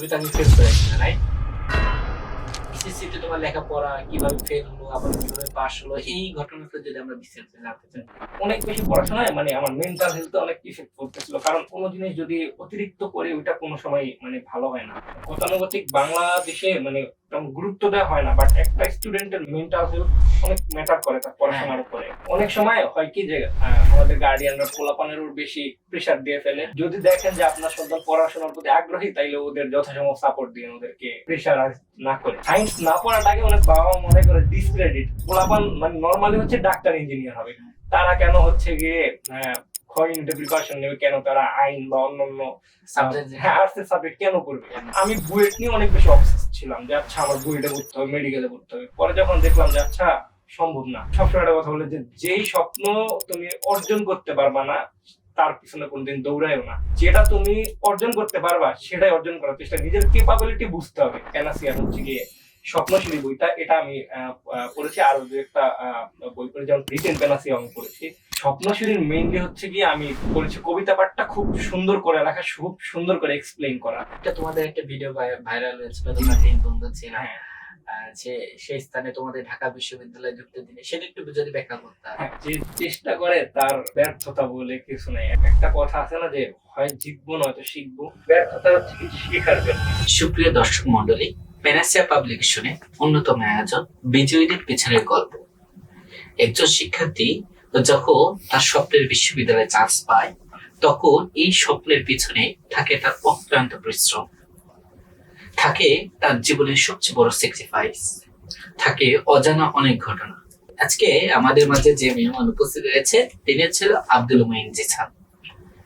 তুমি তো আমি ফেল করেছিলে রাইট বিসিসিতে তোমার লেখাপড়া, কীভাবে ফেল হলো, আবার কীভাবে পাস হলো, এই ঘটনাটা যদি আমরা বিস্তারিত জানতে চাই। অনেক বেশি পড়াশোনায় মানে আমার মেন্টাল হেলথ অনেক ইফেক্ট করতেছিল কারণ কোনো জিনিস যদি অতিরিক্ত করে, ওইটা কোনো সময় মানে ভালো হয় না। গতানুগতিক বাংলাদেশে মানে তেমন গুরুত্ব দেওয়া হয় না বাট একটা স্টুডেন্টের মেন্টাল হেলথ অনেক ম্যাটার করে তার পড়াশোনার উপরে। অনেক সময় হয় কি যে আমাদের গার্ডিয়ানরা পোলাপানের উপর বেশি প্রেশার দিয়ে ফেলে। যদি দেখেন যে আপনার সন্তান পড়াশোনার প্রতি আগ্রহী তাইলে ওদের যথাসম সাপোর্ট দিয়ে ওদেরকে প্রেশার না করে। সায়েন্স না পড়াটাকে অনেক বাবা মনে করে ডিসক্রেডিট পোলাপান মানে নর্মালি হচ্ছে ডাক্তার ইঞ্জিনিয়ার হবে। তারা কেন হচ্ছে গিয়ে ক্ষয় প্রিপারেশন নেবে? কেন তারা আইন বা অন্যান্য সাবজেক্ট হ্যাঁ আর্টসের সাবজেক্ট কেন করবে? আমি বুয়েট নিয়ে অনেক বেশি অবসেস ছিলাম যে আচ্ছা আমার বুয়েটে পড়তে হবে মেডিকেলে পড়তে হবে। পরে যখন দেখলাম যে আচ্ছা সম্ভব না। সবসময় একটা কথা বলে যে, যেই স্বপ্ন তুমি অর্জন করতে পারবা না, তার পিছনে কোনদিন দৌড়ায়ও না। যেটা তুমি অর্জন করতে পারবা, সেটাই অর্জন করার চেষ্টা। নিজের কেপাবিলিটি বুঝতে হবে। প্যানাসিয়ার হচ্ছে গিয়ে স্বপ্নশীলী বইটা। এটা আমি পড়েছি। আর দু একটা বই পড়ে যেমন রিটেন প্যানাসিয়া আমি পড়েছি। স্বপ্নশীলীর মেইনলি হচ্ছে গিয়ে আমি পড়েছি কবিতা পাঠটা খুব সুন্দর করে লেখা খুব সুন্দর করে এক্সপ্লেইন করা। এটা তোমাদের একটা ভিডিও ভাইরাল হয়েছিল তোমরা তিন বন্ধু ছিল। হ্যাঁ। যে সেই স্থানে তোমাদের ঢাকা বিশ্ববিদ্যালয়ে ঢুকতে দিনে সেটা একটু যদি ব্যাখ্যা করতে হ্যাঁ, যে চেষ্টা করে তার ব্যর্থতা বলে কিছু নেই। একটা কথা আছে না যে হয় জিতবো নয়তো শিখব। ব্যর্থতা হচ্ছে কি শেখার জন্য। সুপ্রিয় দর্শক মন্ডলী প্যানাসিয়া পাবলিকেশনে অন্যতম আয়োজন বিজয়ীদের পেছনের গল্প। একজন শিক্ষার্থী যখন তার স্বপ্নের বিশ্ববিদ্যালয়ে চান্স পায়, তখন এই স্বপ্নের পিছনে থাকে তার অক্লান্ত পরিশ্রম। থাকে তার জীবনের সবচেয়ে বড় স্যাক্রিফাইস থাকে অজানা অনেক ঘটনা। আজকে আমাদের মাঝে যে মেহমান উপস্থিত রয়েছে তিনি হচ্ছিল আব্দুল মঈন জিসান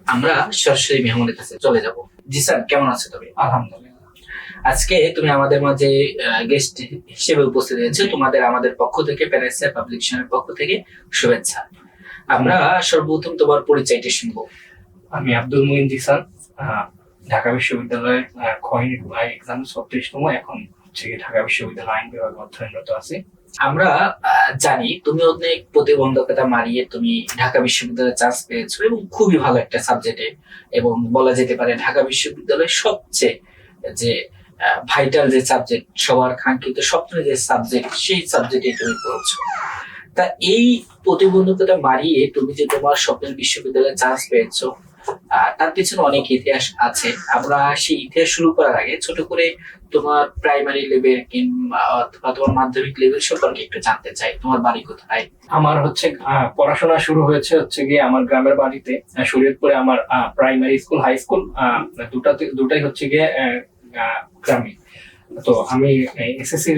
আমরা সরাসরি মেহমানের কাছে চলে যাব। জিসান কেমন আছো তুমি? আলহামদুলিল্লাহ। আজকে তুমি আমাদের মাঝে গেস্ট হিসেবে উপস্থিত হয়েছে। তোমাদের আমাদের পক্ষ থেকে প্যারাসিয়া পাবলিকেশনের পক্ষ থেকে শুভেচ্ছা। আমরা সর্বপ্রথম তোমার পরিচয়টি শুনব। আমি আব্দুল মুইন জিসান ঢাকা বিশ্ববিদ্যালয়ের খয়নি এক্সাম ছত্রিশতম এখন হচ্ছে ঢাকা বিশ্ববিদ্যালয় আইন বিভাগে অধ্যয়নরত আছি। আমরা জানি তুমি অনেক প্রতিবন্ধকতা মারিয়ে তুমি ঢাকা বিশ্ববিদ্যালয়ে চান্স পেয়েছ এবং খুবই ভালো একটা সাবজেক্টে এবং বলা যেতে পারে ঢাকা বিশ্ববিদ্যালয়ের সবচেয়ে যে ভাইটাল যে সাবজেক্ট সবার কাঙ্ক্ষিত, স্বপ্নের যে সাবজেক্ট সেই সাবজেক্টে তুমি পড়ছো। তা এই প্রতিবন্ধকতা মারিয়ে তুমি যে তোমার স্বপ্নের বিশ্ববিদ্যালয়ে চান্স পেয়েছ তার পিছনে অনেক ইতিহাস আছে। আমরা সেই ইতিহাস শুরু করার আগে ছোট করে তোমার প্রাইমারি লেভেল কিংবা তোমার মাধ্যমিক লেভেল সম্পর্কে একটু জানতে চাই। তোমার বাড়ি কোথায়? আমার হচ্ছে পড়াশোনা শুরু হয়েছে হচ্ছে গিয়ে আমার গ্রামের বাড়িতে শরীয়তপুরে আমার প্রাইমারি স্কুল হাই স্কুল দুটাতে, দুটাই হচ্ছে গিয়ে গ্রামে তো আমি এসএসসি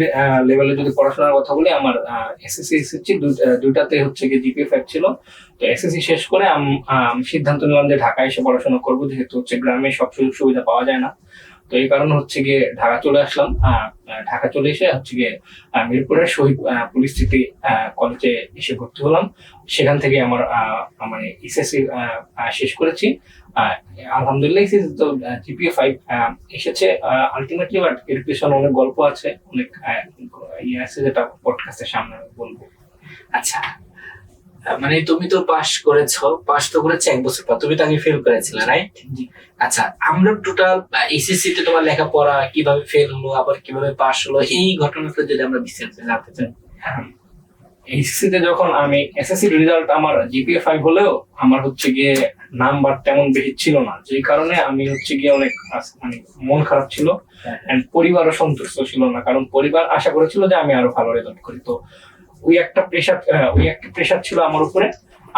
লেভেলে যদি পড়াশোনার কথা বলি, আমার এসএসসি এসএসসি দুইটাতে হচ্ছে গিয়ে জিপি ফাইভ ছিল। তো এসএসসি শেষ করে আম- সিদ্ধান্ত নিলাম যে ঢাকায় এসে পড়াশোনা করব, যেহেতু হচ্ছে গ্রামে সব সুযোগ সুবিধা পাওয়া যায় না। তো এই কারণে হচ্ছে গিয়ে ঢাকা চলে আসলাম। ঢাকা চলে এসে হচ্ছে গিয়ে মিরপুরের শহীদ পুলিশ স্মৃতি কলেজে এসে ভর্তি হলাম। সেখান থেকে আমার মানে এসএসসি শেষ করেছি। আলহামদুলিল্লাহ এসএসসি তো জিপিএ ফাইভ এসেছে। আলটিমেটলি বাট এর পিছনে অনেক গল্প আছে অনেক ইয়ে আছে যেটা পডকাস্টের সামনে বলব। আচ্ছা মানে তুমি তো পাস করেছ পাস তো করেছ এক বছর পর তুমি তো আগে ফেল করেছিলে রাইট আচ্ছা আমরা টোটাল এসএসসি তে তোমার লেখাপড়া কীভাবে ফেল হলো আবার কীভাবে পাস হলো এই ঘটনাটা যদি আমরা বিস্তারিত জানতে চাই। এইচএসসি তে যখন আমি এসএসসি রেজাল্ট আমার জিপিএ ফাইভ হলেও আমার হচ্ছে গিয়ে নাম্বার তেমন বেশি ছিল না। যেই কারণে আমি হচ্ছে গিয়ে অনেক মানে মন খারাপ ছিল এন্ড পরিবারও সন্তুষ্ট ছিল না। কারণ পরিবার আশা করেছিল যে আমি আরও ভালো রেজাল্ট করি। তো ওই একটা প্রেশার ওই একটা প্রেশার ছিল আমার উপরে।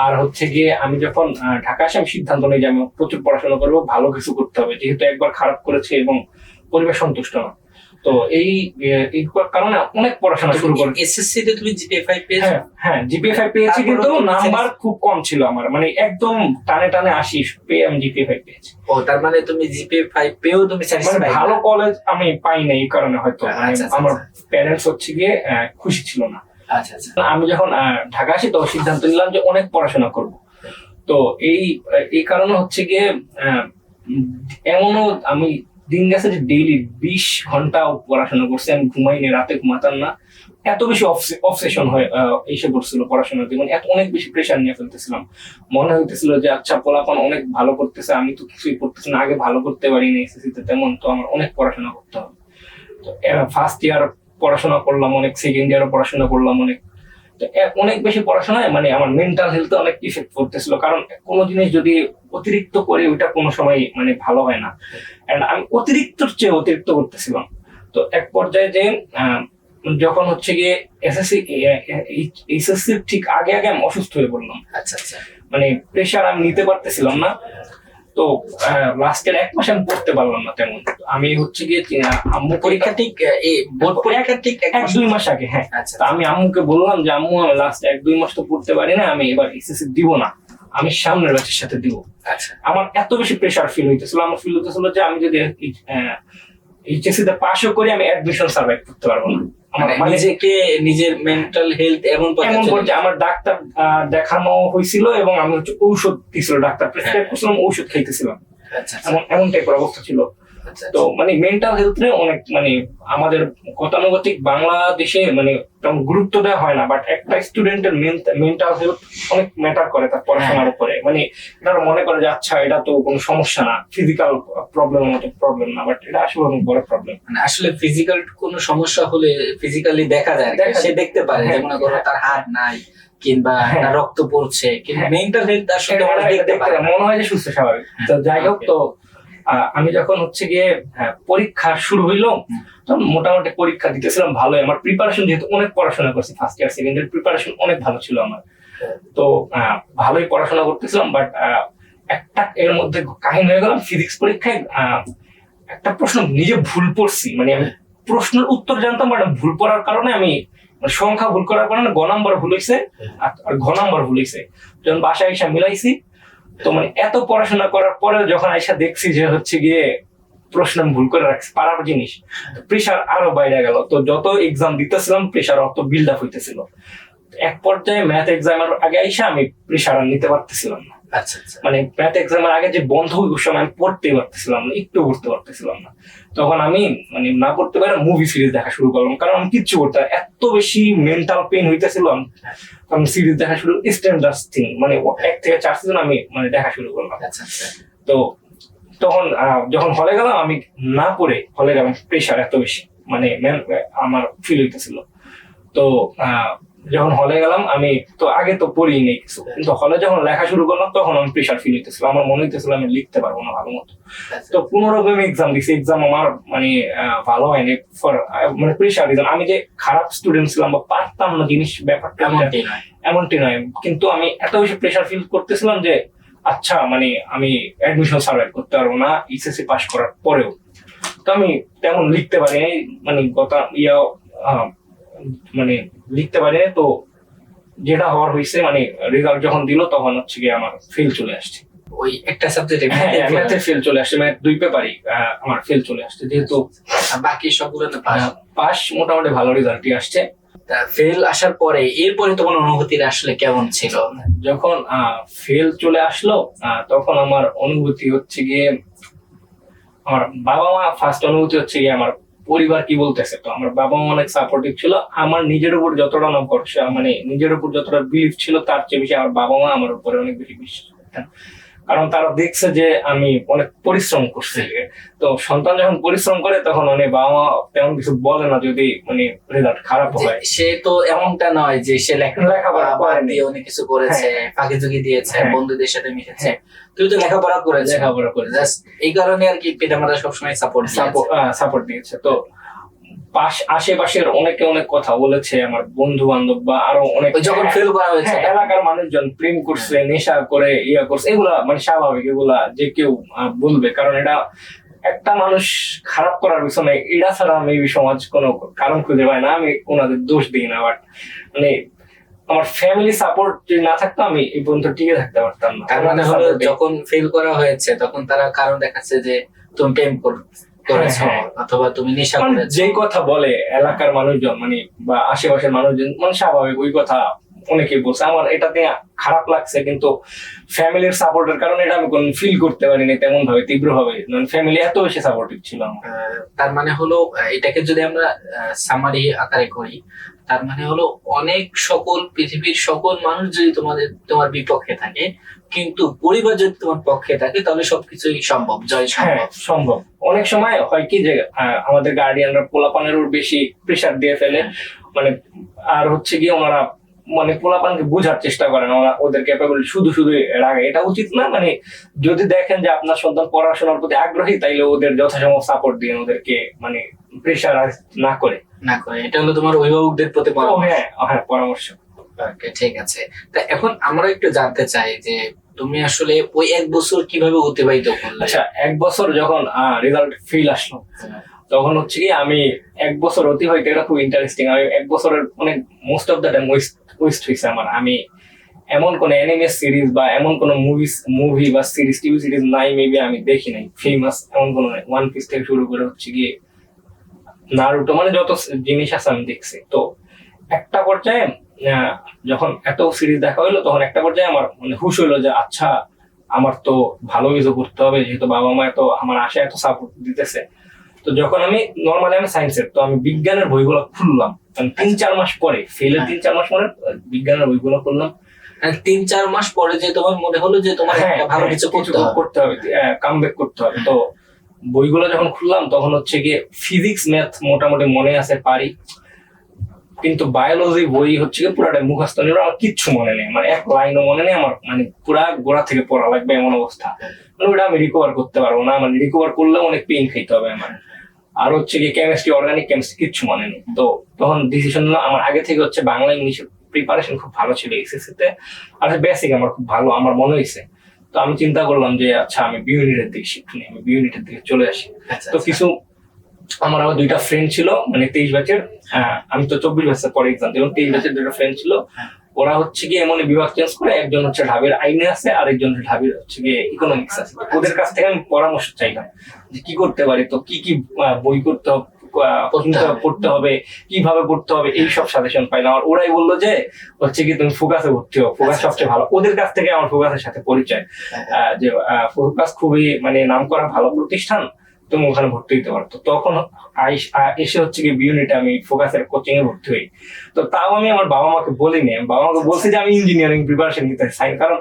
আর হচ্ছে গিয়ে আমি যখন ঢাকা আসে, আমি সিদ্ধান্ত নিই যে আমি প্রচুর পড়াশোনা করব, ভালো কিছু করতে হবে। যেহেতু একবার খারাপ করেছে এবং পরিবার সন্তুষ্ট না। তো এই কারণে অনেক পড়াশোনা শুরু করে। এসএসসি তে তুমি জিপিএ 5 পেয়েছ? হ্যাঁ হ্যাঁ জিপিএ ফাইভ পেয়েছি কিন্তু নাম্বার খুব কম ছিল আমার। মানে একদম টানে টানে আসি পেয়ে আমি জিপিএ ফাইভ পেয়েছি। ও তার মানে তুমি জিপিএ 5 পেয়েও তুমি মানে ভালো কলেজ আমি পাই না এই কারণে হয়তো। মানে আচ্ছা, আচ্ছা, আমার আচ্ছা। প্যারেন্টস হচ্ছে গিয়ে খুশি ছিল না। আচ্ছা আচ্ছা। আমি যখন ঢাকা আসি তো সিদ্ধান্ত নিলাম যে অনেক পড়াশোনা করব। তো এই এই কারণে হচ্ছে গিয়ে এমনও আমি দিন গেছে যে ডেইলি বিশ ঘণ্টা পড়াশোনা করছে, আমি ঘুমাইনি রাতে ঘুমাতাম না। এত বেশি অবসেশন হয়ে এসে পড়ছিল পড়াশোনার মানে এত অনেক বেশি প্রেশার নিয়ে ফেলতেছিলাম। মনে হইতেছিল যে আচ্ছা পোলাপান অনেক ভালো করতেছে, আমি তো কিছুই করতেছি না, আগে ভালো করতে পারিনি এসএসসি তে, তেমন তো আমার অনেক পড়াশোনা করতে হবে। তো ফার্স্ট ইয়ার পড়াশোনা করলাম, অনেক সেকেন্ড ইয়ারও পড়াশোনা করলাম, অনেক অনেক বেশি পড়াশোনায় মানে আমার মেন্টাল হেলথে অনেক ইফেক্ট করতেছিল কারণ কোনো জিনিস যদি অতিরিক্ত করে ওইটা কোনো সময় মানে ভালো হয় না। আমি অতিরিক্তর চেয়ে অতিরিক্ত করতেছিলাম। তো এক পর্যায়ে যে যখন হচ্ছে গিয়ে এসএসসি এইচএসসি ঠিক আগে আগে আমি অসুস্থ হয়ে পড়লাম। আচ্ছা আচ্ছা। মানে প্রেশার আমি নিতে পারতেছিলাম না। তো লাস্টের এক মাস আমি পড়তে পারলাম না তেমন। আমি হচ্ছে গিয়ে আম্মু পরীক্ষা ঠিক বোর্ড পরীক্ষা ঠিক এক দুই মাস আগে হ্যাঁ। আচ্ছা আমি আম্মুকে বললাম যে আম্মু আমি লাস্ট এক দুই মাস তো পড়তে পারি না আমি এবার এসএসসি দিব না। আমি সামনের ব্যাচের সাথে দিব। আচ্ছা। আমার এত বেশি প্রেশার ফিল হইতেছিল আমার ফিল হইতেছিল যে আমি যদি এইচএসসি তে পাশও করি আমি অ্যাডমিশন সার্ভাইভ করতে পারব না। নিজেকে নিজের মেন্টাল হেলথ এমন এমন চলে আমার ডাক্তার দেখানো হয়েছিল এবং আমি হচ্ছে ঔষধ দিছিল ডাক্তার প্রেসক্রাইব হ্যাঁ। করছিলাম ঔষধ খাইতেছিলাম। আচ্ছা আচ্ছা, এমন এমন টাইপের অবস্থা ছিল। তো মানে মেন্টাল হেলথ নিয়ে অনেক মানে আমাদের গতানুগতিক বাংলাদেশে মানে তেমন গুরুত্ব দেওয়া হয় না বাট একটা স্টুডেন্টের মেন্টাল হেলথ অনেক ম্যাটার করে তার পড়াশোনার উপরে। মানে এটা মনে করে যে আচ্ছা এটা তো কোনো সমস্যা না ফিজিক্যাল প্রবলেমের মতো প্রবলেম না বাট এটা আসলে অনেক বড় প্রবলেম মানে আসলে ফিজিক্যাল কোনো সমস্যা হলে ফিজিক্যালি দেখা যায় সে দেখতে পারে যে হ্যাঁ, মনে করো তার হাত নাই কিংবা হ্যাঁ। রক্ত পড়ছে কিন্তু হ্যাঁ। মেন্টাল হেলথ আসলে দেখতে পারে মনে হয় যে সুস্থ স্বাভাবিক। তো যাই হোক তো আমি যখন হচ্ছে গিয়ে হ্যাঁ, পরীক্ষা শুরু হইল। তখন মোটামুটি পরীক্ষা দিতেছিলাম ভালোই। আমার প্রিপারেশন যেহেতু অনেক পড়াশোনা করছি first year second year preparation অনেক ভালো ছিল আমার। তো ভালোই পড়াশোনা করতেছিলাম বাট একটা এর মধ্যে কাহিনী হয়ে গেলাম ফিজিক্স পরীক্ষায় একটা প্রশ্ন নিজে ভুল পড়ছি। মানে আমি প্রশ্নের উত্তর জানতাম বাট ভুল পড়ার কারণে আমি মানে সংখ্যা ভুল করার কারণে গ নাম্বার ভুল হয়েছে আর ঘ নাম্বার ভুল হয়েছে যখন বাসায় এসে মিলাইছি তো মানে এত পড়াশোনা করার পরেও যখন আইসা দেখছি যে হচ্ছে গিয়ে প্রশ্ন ভুল করে রাখছি, পারার জিনিস প্রেশার আরও বাইরে গেল। তো যত এক্সাম দিতেছিলাম প্রেশার অত বিল্ড আপ হইতেছিল। এক পর্যায়ে ম্যাথ এক্সামের আগে আইসা আমি প্রেশার আর নিতে পারতেছিলাম না। মানে ম্যাথ এক্সামের আগে যে বন্ধ ওই সময় আমি পড়তেই পারতেছিলাম না একটু পড়তে পারতেছিলাম না। তখন আমি মানে না পড়তে পারে মুভি সিরিজ দেখা শুরু করলাম কারণ আমি কিচ্ছু করতে এত বেশি মেন্টাল পেন হইতেছিল আমি- সিরিজ দেখা শুরু স্ট্যান্ডার্ড থিং মানে এক থেকে চার সিজন আমি মানে দেখা শুরু করলাম। আচ্ছা আচ্ছা। তো তখন আহ, যখন হলে গেলাম আমি না পড়ে হলে গেলাম প্রেশার এত বেশি মানে আমার ফিল হইতেছিল। তো আহ, যখন হলে গেলাম আমি তো আগে তো পড়ি নেই কিছু। কিন্তু হলে যখন লেখা শুরু করলাম তখন আমি প্রেশার ফিল হইতেছিল আমার মনে হইতেছিল আমি লিখতে পারব না ভালো মতো। আচ্ছা। তো পুনরায় আমি এক্সাম দিছি। এক্সাম আমার মানে ভালো হয়নি ফর মানে প্রেশার রিজন আমি যে খারাপ স্টুডেন্ট ছিলাম বা পারতাম না জিনিস ব্যাপারটা এমনটি নয়। এমনটি নয়। কিন্তু আমি এত বেশি প্রেশার ফিল করতেছিলাম যে আচ্ছা মানে আমি অ্যাডমিশন সার্ভাইভ করতে পারব না এইচএসসি পাস করার পরেও। তো আমি তেমন লিখতে পারি মানে গত ইয়া মানে লিখতে পারে তো যেটা হওয়ার হয়েছে মানে রেজাল্ট যখন দিল তখন হচ্ছে গিয়ে আমার ফেল চলে আসছে। ওই একটা সাবজেক্টে ম্যাথে ফেল চলে আসছে ম্যাথ দুই পেপারই আমার ফেল চলে আসছে যেহেতু বাকি সবগুলোতে পাস। পাস মোটামুটি ভালো রেজাল্টই আসছে। ফেল আসার পরে এরপরে তোমার অনুভূতিটা আসলে কেমন ছিল? যখন ফেল চলে আসলো তখন আমার অনুভূতি হচ্ছে গিয়ে আমার বাবা মা ফার্স্ট অনুভূতি হচ্ছে গিয়ে আমার পরিবার কি বলতেছে? তো আমার বাবা মা অনেক সাপোর্টিভ ছিল। আমার নিজের উপর যতটা না ভরসা মানে নিজের উপর যতটা বিলিভ ছিল, তার চেয়ে বেশি আমার বাবা মা আমার উপরে অনেক বেশি বিশ্বাস করতেন। কারণ তারা দেখছে যে আমি অনেক পরিশ্রম করছি। তো সন্তান যখন পরিশ্রম করে তখন মানে বাবা মা তেমন কিছু বলে না যদি মানে রেজাল্ট খারাপ হয়। সে তো এমনটা নয় যে সে লেখাপড়া। দিয়ে অনেক কিছু করেছে ফাঁকি ঝুঁকি দিয়েছে হ্যাঁ। বন্ধুদের সাথে মিশেছে। তুই তো লেখাপড়া করেছে। লেখাপড়া করে জাস্ট এই কারণে আর কি পিতামাতা সবসময় সাপোর্ট সাপোর্ট দিয়েছে। তো পাশ আশেপাশের অনেকে অনেক কথা বলেছে আমার বন্ধু বান্ধব বা আরও অনেক যখন ফেল করা হয়েছে হ্যাঁ, এলাকার মানুষজন প্রেম করছে নেশা করে ইয়া করছে এগুলা মানে স্বাভাবিক এগুলা যে কেউ বলবে। কারণ এটা একটা মানুষ খারাপ করার পিছনে এটা ছাড়া আমি সমাজ কোনো কারণ খুঁজে পাই না। আমি ওনাদের দোষ দিই না বাট মানে আমার ফ্যামিলি সাপোর্ট যদি না থাকতো আমি এই পর্যন্ত টিকে থাকতে পারতাম না। তার মানে হলো যখন ফেল করা হয়েছে তখন তারা কারণ দেখাচ্ছে যে তুমি প্রেম কর- করেছ হ্যাঁ, অথবা তুমি নেশা মানে করেছ? যেই কথা বলে এলাকার মানুষজন মানে বা আশেপাশের মানুষজন মানে স্বাভাবিক ওই কথা অনেকেই বলছে। আমার এটাতে খারাপ লাগছে কিন্তু ফ্যামিলির সাপোর্টের কারণে এটা আমি কোন ফিল করতে পারিনি তেমন ভাবে তীব্র ভাবে ফ্যামিলি এত বেশি সাপোর্টিভ ছিল আমার। তার মানে হলো এটাকে যদি আমরা সামারি আকারে করি তার মানে হলো অনেক সকল পৃথিবীর সকল মানুষ যদি তোমাদের তোমার বিপক্ষে থাকে কিন্তু পরিবার যদি তোমার পক্ষে থাকে তাহলে সবকিছুই সম্ভব জয় হ্যাঁ সম্ভব। সম্ভব। অনেক সময় হয় কি যে আহ, আমাদের গার্ডিয়ানরা পোলাপানেরও বেশি প্রেশার দিয়ে ফেলে। মানে আর হচ্ছে গিয়ে ওনারা মানে পোলাপানকে বোঝার চেষ্টা করেন ওরা ওদের ক্যাপাবল শুধু শুধু রাগে এটা উচিত না মানে যদি দেখেন যে আপনার সন্তান পড়াশোনার প্রতি আগ্রহী তাইলে ওদের যথাসম্ভব সাপোর্ট দিন ওদেরকে মানে প্রেশার না করে। না করে এটা হলো তোমার অভিভাবকদের প্রতি তো পরামর্শ। হ্যাঁ হ্যাঁ পরামর্শ। ঠিক আছে। তা এখন আমরা একটু জানতে চাই যে তুমি আসলে ওই এক বছর কীভাবে অতিবাহিত করলে? আচ্ছা এক বছর যখন রেজাল্ট ফেল আসলো, তখন হচ্ছে কি আমি এক বছর অতিবাহিত, এটা খুব ইন্টারেস্টিং আমি এক বছরের অনেক most of the time waste হয়েছে আমার। আমি এমন কোন অ্যানিমে সিরিজ বা এমন কোন মুভিস মুভি বা সিরিজ টিভি সিরিজ নাই মেবি আমি দেখি নাই ফেমাস এমন কোন ওয়ান পিস থেকে শুরু করে হচ্ছে গিয়ে নারুটো মানে যত জিনিস আছে আমি দেখছি। তো একটা পর্যায়ে যখন এত সিরিজ দেখা হইল তখন একটা পর্যায়ে আমার মানে হুশ হইল যে আচ্ছা আমার তো ভালো কিছু করতে হবে যেহেতু বাবা মা এত আমার আশা এত সাপোর্ট দিতেছে। তো যখন আমি নর্মালি আমি সায়েন্সের তো আমি বিজ্ঞানের বইগুলো খুললাম। মানে তিন চার মাস পরে ফেলের তিন চার মাস পরে বিজ্ঞানের বইগুলো খুললাম। তিন চার মাস পরে যে তোমার মনে হলো যে তোমার হ্যাঁ ভালো হ্যাঁ, কিছু করতে হবে। করতে হবে কাম ব্যাক করতে হবে। তো বইগুলো যখন খুললাম তখন হচ্ছে গিয়ে ফিজিক্স ম্যাথ মোটামুটি মনে আছে পারি। কিন্তু বায়োলজি বই হচ্ছে গিয়ে পুরাটাই মুখস্থ নিয়ে আমার কিচ্ছু মনে নেই। মানে এক লাইনও মনে নেই আমার মানে পুরা গোড়া থেকে পড়া লাগবে এমন অবস্থা। মানে ওটা আমি রিকভার করতে পারব না মানে রিকভার করলেও অনেক পেইন খাইতে হবে আমার। আর হচ্ছে গিয়ে কেমিস্ট্রি অর্গানিক কেমিস্ট্রি কিচ্ছু মনে নেই। তো তখন ডিসিশন আমার আগে থেকে হচ্ছে বাংলা ইংলিশের প্রিপারেশন খুব ভালো ছিল এসএসসি তে। আর বেসিক আমার খুব ভালো আমার মনে হয়েছে তো আমি চিন্তা করলাম যে আচ্ছা আমি বি ইউনিটের দিকে শিখি আমি বিউনিটের দিকে চলে আসি। আচ্ছা, তো আচ্ছা। কিছু আমার আবার দুইটা ফ্রেন্ড ছিল মানে তেইশ ব্যাচের আহ, আমি তো চব্বিশ ব্যাচের পরে এক্সাম দিলাম তেইশ ব্যাচের দুটো ফ্রেন্ড ছিল। হ্যাঁ। ওরা হচ্ছে গিয়ে এমন বিভাগ চেঞ্জ করে একজন হচ্ছে ঢাবির আইনে আছে আর একজন হচ্ছে ঢাবির হচ্ছে গিয়ে ইকোনমিক্স আছে। ওদের কাছ থেকে আমি পরামর্শ চাইলাম যে কি করতে পারি তো কি কি বই করতে হবে পড়তে হবে কীভাবে পড়তে হবে এই সব সাজেশন পাইলাম। আর ওরাই বলল যে হচ্ছে কি তুমি ফোকাসে ভর্তি হও ফোকাস আচ্ছা, সবচেয়ে ভালো। ওদের কাছ থেকে আমার ফোকাসের সাথে পরিচয় হ্যাঁ, আহ, যে ফোকাস খুবই মানে নাম করা ভালো প্রতিষ্ঠান। তুমি ওখানে ভর্তি হতে পারো। তো তখন এসে হচ্ছে কি ইউনিটে আমি ফোকাসের কোচিং এ ভর্তি হই। তো তাও আমি আমার বাবা মাকে বলিনি। বাবা মাকে বলছি যে আমি ইঞ্জিনিয়ারিং প্রিপারেশন নিতে সাইন্স কারণ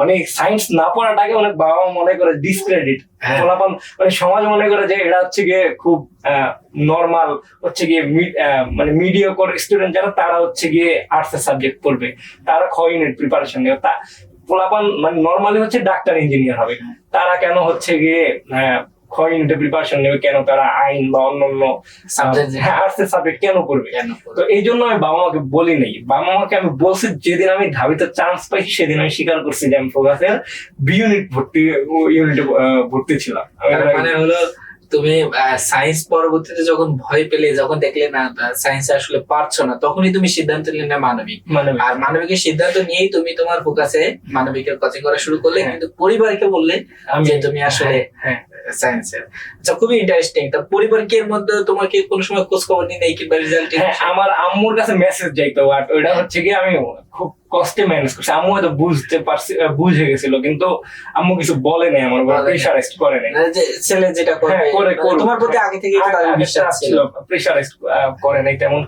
মানে সায়েন্স না পড়াটাকে অনেক বাবা মা মনে করে ডিসক্রেডিট হ্যাঁ। ফলাফল মানে সমাজ মনে করে যে এটা হচ্ছে গিয়ে খুব নর্মাল হচ্ছে গিয়ে মানে মিডিয়কর স্টুডেন্ট যারা তারা হচ্ছে গিয়ে আর্টস এর সাবজেক্ট পড়বে। তারা খ ইউনিট প্রিপারেশন নেবে? তা পোলাপান মানে নর্মালি হচ্ছে ডাক্তার ইঞ্জিনিয়ার হবে। তারা কেন হচ্ছে গিয়ে ইউনিটে প্রিপারেশন নেবে কেন তারা আইন বা অন্যান্য যে- হ্যাঁ সাবজেক্ট কেন কেন তো এই জন্য আমি বাবা মাকে বলি নাই। বাবা মাকে আমি বলছি যেদিন আমি ধাবিতে চান্স পাইছি সেদিন আমি স্বীকার করছি যে আমি ফোকাসের বি ইউনিট ভর্তি ইউনিটে ভর্তি ছিলাম। মানে হলো তুমি সায়েন্স পরবর্তীতে যখন ভয় পেলে যখন দেখলে না সায়েন্স আসলে পারছ না তখনই তুমি সিদ্ধান্ত নিলে না মানবিক। মানে আর মানবিকের সিদ্ধান্ত নিয়েই তুমি তোমার ফোকাসে মানবিকের কোচিং করা শুরু করলে হ্যাঁ। কিন্তু পরিবারকে বললে আমি যে তুমি আসলে হ্যাঁ। সায়েন্সের আচ্ছা খুবই ইন্টারেস্টিং তা পরিবারকে মধ্যে তোমাকে কোনো সময় খোঁজ খবর নিয়ে নেই কিংবা রেজাল্ট হ্যাঁ আমার আম্মুর কাছে মেসেজ যাইতো বাট ওইটা হচ্ছে কি আমি খুব কষ্টে ম্যানেজ করছি। আম্মু হয়তো বুঝতে পারছি বুঝে গেছিল কিন্তু আম্মু কিছু বলে নাই আমার নাই। প্রেশারাইজ করে নাই। যে ছেলে যেটা করবে হ্যাঁ, করে, মানে তোমার প্রতি আগে থেকে বিশ্বাস ছিল। প্রেশারাইজ করে নাই তেমন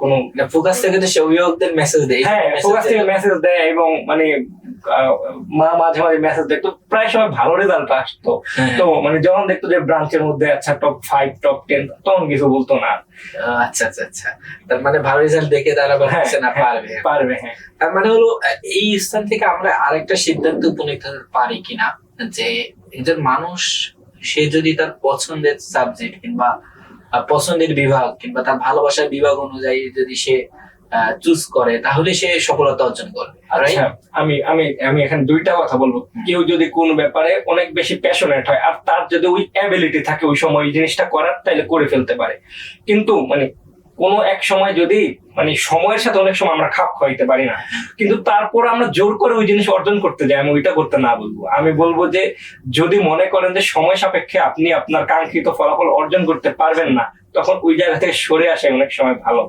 কোনো ফোকাস থেকে তো সে অভিভাবকদের মেসেজ দেয়। হ্যাঁ ফোকাস থেকে মেসেজ দেয় এবং মানে মা মাঝে মাঝে মেসেজ দেখতো। প্রায় সময় ভালো রেজাল্ট আসতো। হ্যাঁ। তো মানে যখন দেখতো যে ব্রাঞ্চের মধ্যে আচ্ছা টপ ফাইভ টপ টেন তখন কিছু বলতো না। আচ্ছা আচ্ছা আচ্ছা। তার মানে ভালো রেজাল্ট দেখে তারা না হ্যাঁ, পারবে। পারবে হ্যাঁ। তার মানে হলো এই স্থান থেকে আমরা আরেকটা সিদ্ধান্ত উপনীত হতে পারি কিনা? যে একজন মানুষ সে যদি তার পছন্দের সাবজেক্ট কিংবা পছন্দের বিভাগ কিংবা তার ভালোবাসার বিভাগ অনুযায়ী যদি সে চুজ করে তাহলে সে সফলতা অর্জন করবে? আচ্ছা আমি আমি আমি এখানে দুইটা কথা বলব। কেউ যদি কোন ব্যাপারে অনেক বেশি প্যাশনেট হয় আর তার যদি ওই অ্যাবিলিটি থাকে ওই সময় ওই জিনিসটা করার তাহলে করে ফেলতে পারে। কিন্তু মানে কোনো এক সময় যদি মানে সময়ের সাথে অনেক সময় আমরা খাপ খাইতে পারি না, কিন্তু তারপর আমরা জোর করে ওই জিনিস অর্জন করতে যাই, আমি ওইটা করতে না বলব আমি বলব যে, যদি মনে করেন যে সময় সাপেক্ষে আপনি আপনার কাঙ্ক্ষিত ফলাফল অর্জন করতে পারবেন না, তখন ওই জায়গা থেকে সরে আসে অনেক সময় ভালো।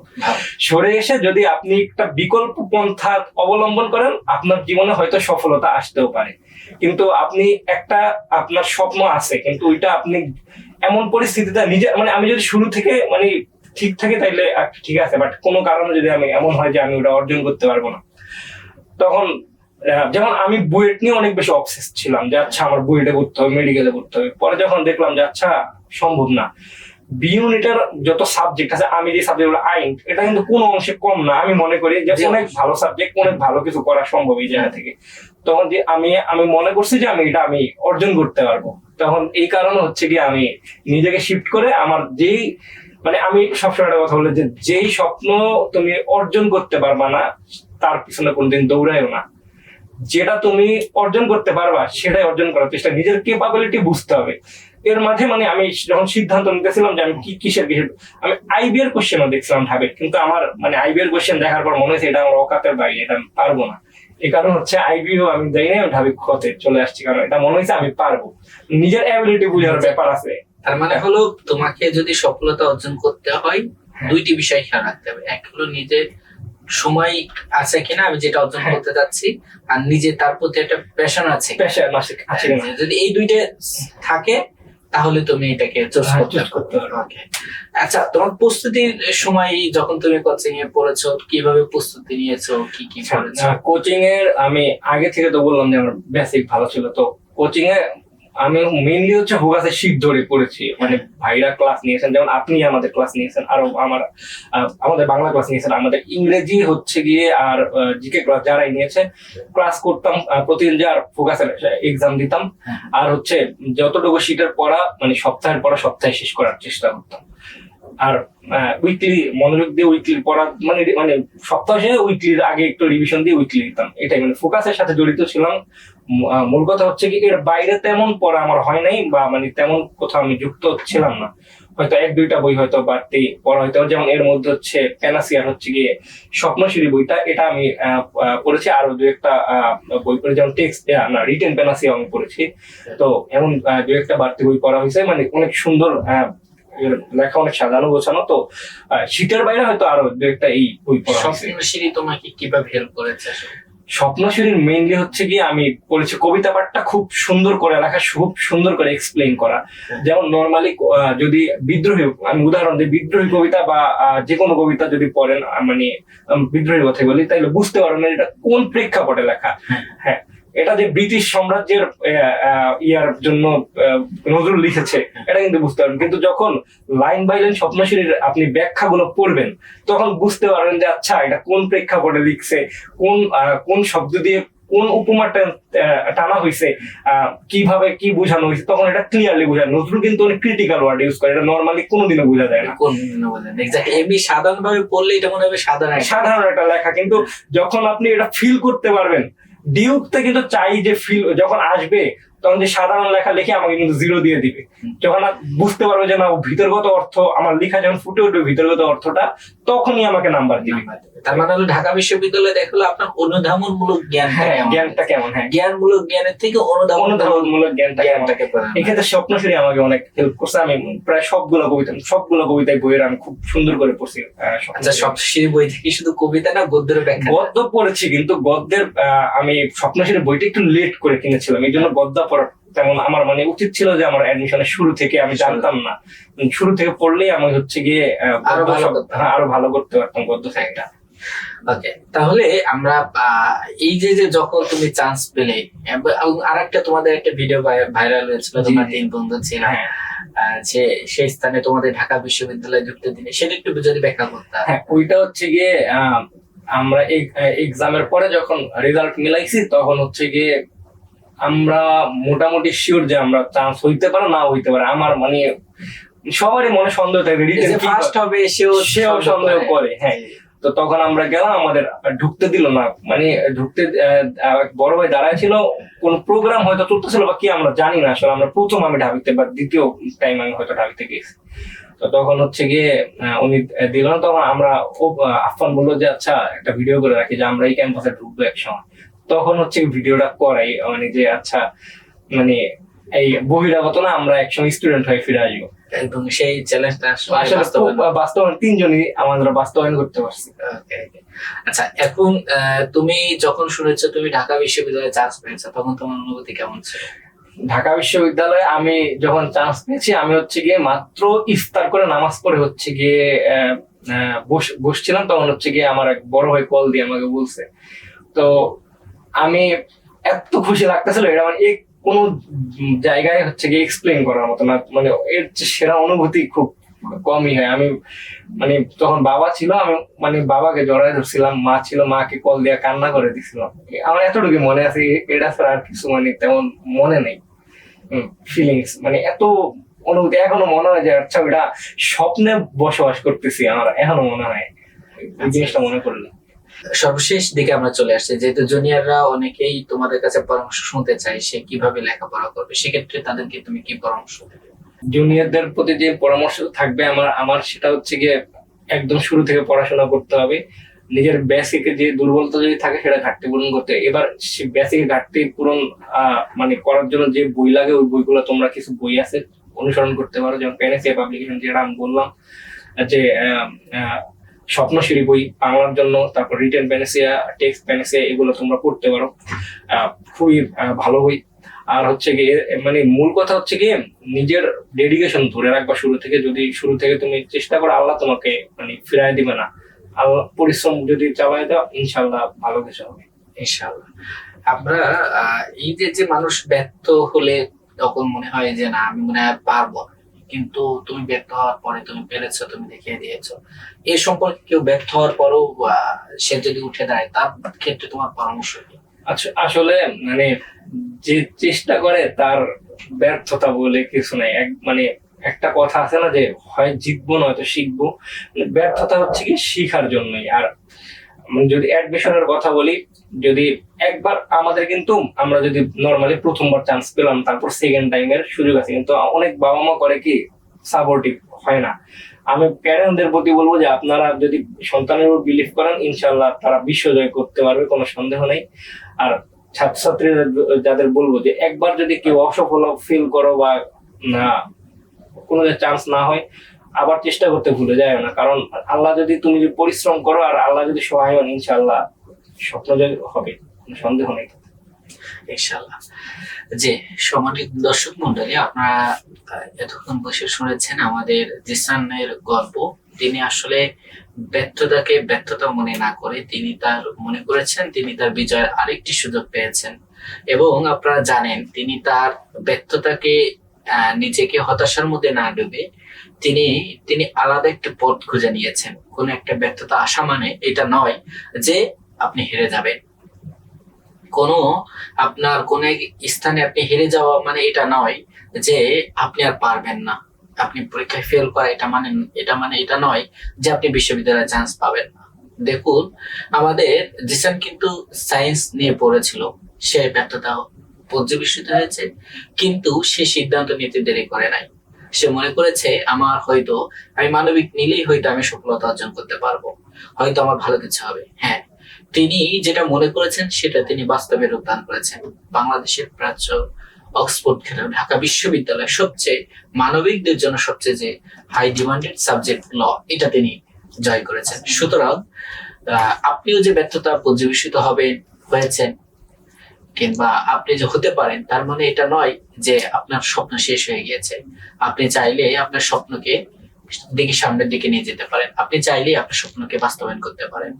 সরে এসে যদি আপনি একটা বিকল্প পন্থা অবলম্বন করেন, আপনার জীবনে হয়তো সফলতা আসতেও পারে কিন্তু আপনি একটা আপনার স্বপ্ন আছে, কিন্তু ওইটা আপনি এমন পরিস্থিতিতে নিজে মানে আমি যদি শুরু থেকে মানে ঠিক থাকে তাইলে ঠিক আছে বাট কোনো কারণে যদি আমি এমন হয় যে আমি ওটা অর্জন করতে পারব না। তখন যেমন আমি বুয়েট নিয়ে অনেক বেশি অবসেস ছিলাম যে আচ্ছা আমার বুয়েটে পড়তে হবে মেডিকেলে পড়তে হবে। পরে যখন দেখলাম যে আচ্ছা সম্ভব না। বি ইউনিটের যত সাবজেক্ট আছে আমি যে সাবজেক্ট আইন এটা কিন্তু কোনো অংশে কম না। আমি মনে করি যে অনেক ভালো সাবজেক্ট অনেক ভালো কিছু করা সম্ভব এই জায়গা থেকে। তখন যে আমি আমি মনে করছি যে আমি এটা আমি অর্জন করতে পারব। তখন এই কারণে হচ্ছে কি আমি নিজেকে শিফট করে আমার যেই মানে আমি সবসময় একটা কথা বলি যে যেই স্বপ্ন তুমি অর্জন করতে পারবা না, তার পিছনে কোনদিন দৌড়াইও না। যেটা তুমি অর্জন করতে পারবা, সেটাই অর্জন করার চেষ্টা। নিজের কেপাবিলিটি বুঝতে হবে। এর মাঝে মানে আমি যখন সিদ্ধান্ত নিতেছিলাম যে আমি কি কিসের কিসের আমি আইবিএর কোশ্চেনও দেখছিলাম ঢাবে কিন্তু আমার মানে আইবিএর কোশ্চেন দেখার পর মনে হয়েছে এটা আমার অকাতের বাইরে, এটা আমি পারব না। এ কারণ হচ্ছে আইবিও আমি যাই না আমি ঢাবি খতে চলে আসছি। কারণ এটা মনে হয়েছে আমি পারব। নিজের অ্যাবিলিটি বুঝার ব্যাপার আছে। তার মানে হলো তোমাকে যদি সফলতা অর্জন করতে হয় হ্যাঁ। দুইটি বিষয় খেয়াল রাখতে হবে এক হলো নিজের সময় আছে কিনা আমি যেটা অর্জন হ্যাঁ। করতে যাচ্ছি আর নিজে তার প্রতি একটা প্যাশন আছে। হ্যাঁ, যদি এই দুইটা থাকে তাহলে তুমি এটাকে করতে choose করতে পারবে। আচ্ছা তোমার প্রস্তুতির সময় যখন তুমি কোচিং এ পড়েছো কীভাবে প্রস্তুতি নিয়েছো কি কি করেছ কোচিং এর আমি আগে থেকে তো বললাম যে আমার বেসিক ভালো ছিল তো কোচিং এ আমি মেইনলি হচ্ছে হোগাসের শীত ধরে পড়েছি। মানে ভাইরা ক্লাস নিয়েছেন যেমন আপনি আমাদের ক্লাস নিয়েছেন আরও আমার আমাদের বাংলা ক্লাস নিয়েছেন আমাদের ইংরেজি হচ্ছে গিয়ে আর জিকে ক্লাস যারাই নিয়েছে ক্লাস করতাম প্রতিদিন যে আর ফোকাসের এক্সাম দিতাম। হ্যাঁ। আর হচ্ছে যতটুকু শীতের পড়া মানে সপ্তাহের পড়া সপ্তাহে শেষ করার চেষ্টা করতাম। আর উইকলি মনোযোগ দিয়ে উইকলি পড়া মানে মানে সপ্তাহে উইকলির আগে একটু রিভিশন দিয়ে উইকলি দিতাম। এটাই মানে ফোকাসের সাথে জড়িত ছিলাম। মূল কথা হচ্ছে কি, এর বাইরে তেমন পড়া আমার হয় নাই, বা মানে তেমন কোথাও আমি যুক্ত ছিলাম না। হয়তো এক, দুইটা বই হয়তো বাড়তি পড়া হয়তো, যেমন এর মধ্যে হচ্ছে প্যানাসিয়ার হচ্ছে গিয়ে স্বপ্নশিরি বইটা, এটা আমি পড়েছি, আরও দু একটা বই পড়ে, যেমন টেক্সট না রিটেন প্যানাসিয়া আমি পড়েছি। তো এমন দু একটা বাড়তি বই পড়া হয়েছে মানে অনেক সুন্দর লেখা অনেক সাজানো গোছানো, তো শীতের বাইরে হয়তো আরও দু একটা এই বই পড়া তোমাকে কীভাবে হেল্প করেছে স্বপ্নশরীর মেইনলি হচ্ছে কি আমি বলেছি কবিতা পাঠটা খুব সুন্দর করে লেখা খুব সুন্দর করে এক্সপ্লেন করা। যেমন নর্মালি যদি বিদ্রোহী আমি উদাহরণ দিই বিদ্রোহী কবিতা বা যে কোনো কবিতা যদি পড়েন মানে বিদ্রোহী কথা বলি তাইলে বুঝতে পারবেন এটা কোন প্রেক্ষাপটে লেখা। হ্যাঁ। এটা যে ব্রিটিশ সাম্রাজ্যের ইয়ার জন্য নজরুল লিখেছে এটা কিন্তু বুঝতে পারবেন। কিন্তু যখন লাইন বাই লাইন স্বপ্নশীলীর আপনি ব্যাখ্যাগুলো পড়বেন তখন বুঝতে পারবেন যে আচ্ছা এটা কোন প্রেক্ষাপটে লিখছে কোন কোন শব্দ দিয়ে কোন উপমাটা টানা হয়েছে আহ, কীভাবে কি বোঝানো হয়েছে তখন এটা ক্লিয়ারলি বোঝায়। নজরুল কিন্তু অনেক ক্রিটিক্যাল ওয়ার্ড ইউজ করে এটা নর্মালি কোনোদিনও বোঝা যায় না। কোন বলেন এক্স্যাক্টলি এমনি সাধারণ ভাবে পড়লে এটা মনে হবে সাধারণ সাধারণ একটা লেখা কিন্তু যখন আপনি এটা ফিল করতে পারবেন ডিউকতে কিন্তু চাই যে ফিল যখন আসবে তখন যে সাধারণ লেখা লিখে আমাকে কিন্তু জিরো দিয়ে দিবে। যখন বুঝতে পারবে যে না ভিতরগত অর্থ আমার লেখা যখন ফুটে উঠবে ভিতরগত অর্থটা তখনই আমাকে নাম্বার দিবে। তার মানে হলো ঢাকা বিশ্ববিদ্যালয়ে দেখল আপনার অনুধাবনমূলক জ্ঞান হ্যাঁ জ্ঞানটা কেমন হ্যাঁ। জ্ঞানমূলক জ্ঞানের থেকে অনুধাবন অনুধাবনমূলক জ্ঞানটা জ্ঞানটাকে। এক্ষেত্রে স্বপ্নশ্রী আমাকে অনেক হেল্প করছে। আমি প্রায় সবগুলো কবিতা সবগুলো কবিতায় বইয়ের আমি খুব সুন্দর করে পড়ছি স্বপ্নশ্রী। আচ্ছা সব সেই বই থেকে শুধু কবিতা না গদ্যের ব্যাখ্যা? গদ্য পড়েছি কিন্তু গদ্যের আমি স্বপ্নশীল বইটা একটু লেট করে কিনেছিলাম। এই জন্য গদ্য পড়া তেমন আমার মানে উচিত ছিল যে আমার অ্যাডমিশনের শুরু থেকে আমি জানতাম না। শুরু থেকে পড়লেই আমি হচ্ছে গিয়ে আরও ভালো করতে হ্যাঁ, আরও ভালো করতে পারতাম গদ্য সাইডটা ওকে তাহলে আমরা এই যে যে যখন তুমি চান্স পেলে এবং আরেকটা তোমাদের একটা ভিডিও ভাইরাল হয়েছিল তোমরা তিন বন্ধু ছিল। হ্যাঁ। যে সেই স্থানে তোমাদের ঢাকা বিশ্ববিদ্যালয়ে যুক্ত দিনে সেটা একটু যদি ব্যাখ্যা করতাম হ্যাঁ ওইটা হচ্ছে গিয়ে আমরা এক্সামের পরে যখন রেজাল্ট মিলাইছি তখন হচ্ছে গিয়ে আমরা মোটামুটি শিওর যে আমরা চান্স হইতে পারে না হইতে পারে। আমার মানে সবারই মনে সন্দেহ থাকে রিটেন ফার্স্ট হবে সেও সেও সন্দেহ করে, হ্যাঁ। তো তখন আমরা গেলাম আমাদের ঢুকতে দিল না। মানে ঢুকতে বড় ভাই দাঁড়ায় ছিল কোন প্রোগ্রাম হয়তো চলতেছিল বা কি আমরা জানি না আসলে আমরা প্রথম আমি ঢাবিতে বা দ্বিতীয় টাইম আমি হয়তো ঢাবিতে গেছি। তো তখন হচ্ছে গিয়ে উনি দিল না তখন আমরা আফফান বলল যে আচ্ছা একটা ভিডিও করে রাখি যে আমরা এই ক্যাম্পাসে ঢুকবো এক সময়। তখন হচ্ছে ভিডিওটা করাই। মানে যে আচ্ছা মানে এই বহিরাগত না আমরা একসঙ্গে স্টুডেন্ট হয়ে ফিরে আসব। এবং সেই চ্যালেঞ্জটা বাস্তবায়ন তিনজনই আমরা বাস্তবায়ন করতে পারছি. আচ্ছা এখন তুমি যখন শুনেছো তুমি ঢাকা বিশ্ববিদ্যালয়ে চান্স পেয়েছ তখন তোমার অনুভূতি কেমন ছিল? ঢাকা বিশ্ববিদ্যালয়ে আমি যখন চান্স পেয়েছি আমি হচ্ছে গিয়ে মাত্র ইফতার করে নামাজ পড়ে হচ্ছে গিয়ে আহ, আহ, বস- বসছিলাম তখন হচ্ছে গিয়ে আমার এক বড় ভাই কল দিয়ে আমাকে বলছে। তো আমি এত খুশি লাগতেছিল এটা মানে কোনো জায়গায় হচ্ছে গিয়ে এক্সপ্লেন করার মতো না। মানে এর সেরা অনুভূতি খুব কমই হয়। আমি মানে তখন বাবা ছিল আমি মানে বাবাকে জড়াই ধরছিলাম মা ছিল মাকে কল দিয়ে কান্না করে দিছিলাম আমার এতটুকু মনে আছে এটা ছাড়া আর কিছু মানে তেমন মনে নেই। ফিলিংস মানে এত অনুভূতি এখনও মনে হয় যে আচ্ছা ওটা স্বপ্নে বসবাস করতেছি আমার এখনও মনে হয়। জিনিসটা মনে করলে সর্বশেষ দিকে আমরা চলে আসছি। যেহেতু জুনিয়ররা অনেকেই তোমাদের কাছে পরামর্শ শুনতে চায় সে কীভাবে লেখাপড়া করবে, সেক্ষেত্রে তাদেরকে তুমি কি পরামর্শ দেবে? জুনিয়রদের প্রতি যে পরামর্শ থাকবে, আমার আমার সেটা হচ্ছে গিয়ে একদম শুরু থেকে পড়াশোনা করতে হবে। নিজের বেসিকে যে দুর্বলতা যদি থাকে, সেটা ঘাটতি পূরণ করতে এবার সে বেসিক ঘাটতি পূরণ মানে করার জন্য যে বই লাগে, ওই বইগুলো তোমরা কিছু বই আছে, অনুসরণ করতে পারো। যেমন প্যানেসিয়া পাবলিকেশন যেটা আমি বললাম, যে স্বপ্নশিরি বই বাংলার জন্য, তারপর রিটেন প্যানেসিয়া টেক্সট প্যানেসিয়া এগুলো তোমরা পড়তে পারো। খুবই ভালো বই। আর হচ্ছে গিয়ে মানে মূল কথা হচ্ছে গিয়ে নিজের ডেডিকেশন ধরে রাখবা শুরু থেকে। যদি শুরু থেকে তুমি চেষ্টা করো, আল্লাহ তোমাকে মানে ফিরাই দিবে না। আল্লাহ পরিশ্রম যদি চালায় দাও ইনশাল্লাহ ভালো কিছু হবে। ইনশাআল্লাহ। আমরা এই যে যে মানুষ ব্যর্থ হলে তখন মনে হয় যে, না, আমি মনে হয় পারব না। কিন্তু তুমি ব্যর্থ হওয়ার পরে তুমি পেরেছ তুমি দেখিয়ে দিয়েছ। এই সম্পর্কে কেউ ব্যর্থ হওয়ার পরও সে যদি উঠে দাঁড়ায়, তার ক্ষেত্রে তোমার পরামর্শ আচ্ছা আসলে মানে যে চেষ্টা করে, তার ব্যর্থতা বলে কিছু নাই। এক মানে একটা কথা আছে না যে, হয় জিতবো নয়তো শিখব। মানে ব্যর্থতা হচ্ছে কি, শিখার জন্যই। আর, যদি অ্যাডমিশনের কথা বলি, যদি একবার আমাদের কিন্তু, আমরা যদি নর্মালি প্রথমবার চান্স পেলাম, তারপর সেকেন্ড টাইমের সুযোগ আছে। কিন্তু অনেক বাবা মা করে কি সাপোর্টিভ হয় না। আমি প্যারেন্টদের প্রতি বলব যে, আপনারা যদি সন্তানের উপর বিলিভ করেন ইনশাল্লাহ তারা বিশ্বজয় করতে পারবে, কোনো সন্দেহ নেই। আর ছাত্রছাত্রীরা যাদের বলব যে, একবার যদি কেউ অসফল ফিল করো বা না, কোনো চান্স না হয়, আবার চেষ্টা করতে ভুলে যায় না। কারণ আল্লাহ যদি তুমি পরিশ্রম করো, আর আল্লাহ যদি সহায় হন ইনশাল্লাহ স্বপ্ন হবে। সন্দেহ নেই। ইনশাআল্লাহ। যে দর্শক মন্ডলী আপনারা এতক্ষণ বসে শুনেছেন আমাদের জিসানের গল্প। তিনি আসলে ব্যর্থতাকে ব্যর্থতা মনে না করে তিনি তার, মনে করেছেন তিনি তার বিজয়ের আরেকটি সুযোগ পেয়েছেন। এবং আপনারা জানেন, তিনি তার ব্যর্থতাকে নিজেকে হতাশার মধ্যে না ডুবে তিনি তিনি আলাদা একটা পথ খুঁজে নিয়েছেন। কোন একটা ব্যর্থতা আসা মানে এটা নয় যে আপনি হেরে যাবেন। কোনো আপনার কোন স্থানে আপনি হেরে যাওয়া মানে এটা নয় যে আপনি আর পারবেন না। আপনি পরীক্ষায় ফেল করা এটা মানে এটা মানে এটা নয় যে আপনি বিশ্ববিদ্যালয়ে চান্স পাবেন না। দেখুন, আমাদের জিসান কিন্তু সায়েন্স নিয়ে পড়েছিল। সে ব্যর্থতা পর্যবেসিত হয়েছে, কিন্তু সে সিদ্ধান্ত নিতে দেরি করে নাই। সে মনে করেছে, আমার হয়তো, আমি মানবিক নিলেই হয়তো আমি সফলতা অর্জন করতে পারব। হয়তো আমার ভালো কিছু হবে। হ্যাঁ তিনি যেটা মনে করেছেন, সেটা তিনি বাস্তবে রূপদান করেছেন। বাংলাদেশের প্রাচ্য অক্সফোর্ড খেলা, ঢাকা বিশ্ববিদ্যালয় সবচেয়ে মানবিকদের জন্য সবচেয়ে যে হাই ডিমান্ডেড সাবজেক্ট ল এটা তিনি জয় করেছেন। সুতরাং আপনিও যে ব্যর্থতা পর্যবেসিত হবে, হয়েছেন, কিংবা আপনি যে হতে পারেন, তার মানে এটা নয় যে আপনার স্বপ্ন শেষ হয়ে গিয়েছে। আপনি চাইলে আপনার স্বপ্নকে দিকে সামনের দিকে নিয়ে যেতে পারেন। আপনি চাইলেই আপনার স্বপ্নকে বাস্তবায়ন করতে পারেন।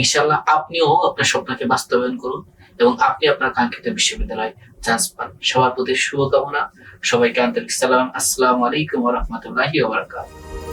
ইনশাল্লাহ আপনিও আপনার স্বপ্নকে বাস্তবায়ন করুন এবং আপনি আপনার কাঙ্ক্ষিত বিশ্ববিদ্যালয়ে চান্স পান। সবার প্রতি শুভকামনা। সবাইকে আন্তরিক সালাম। আসসালামু আলাইকুম রহমতুল্লাহি ওবরাকাতুহু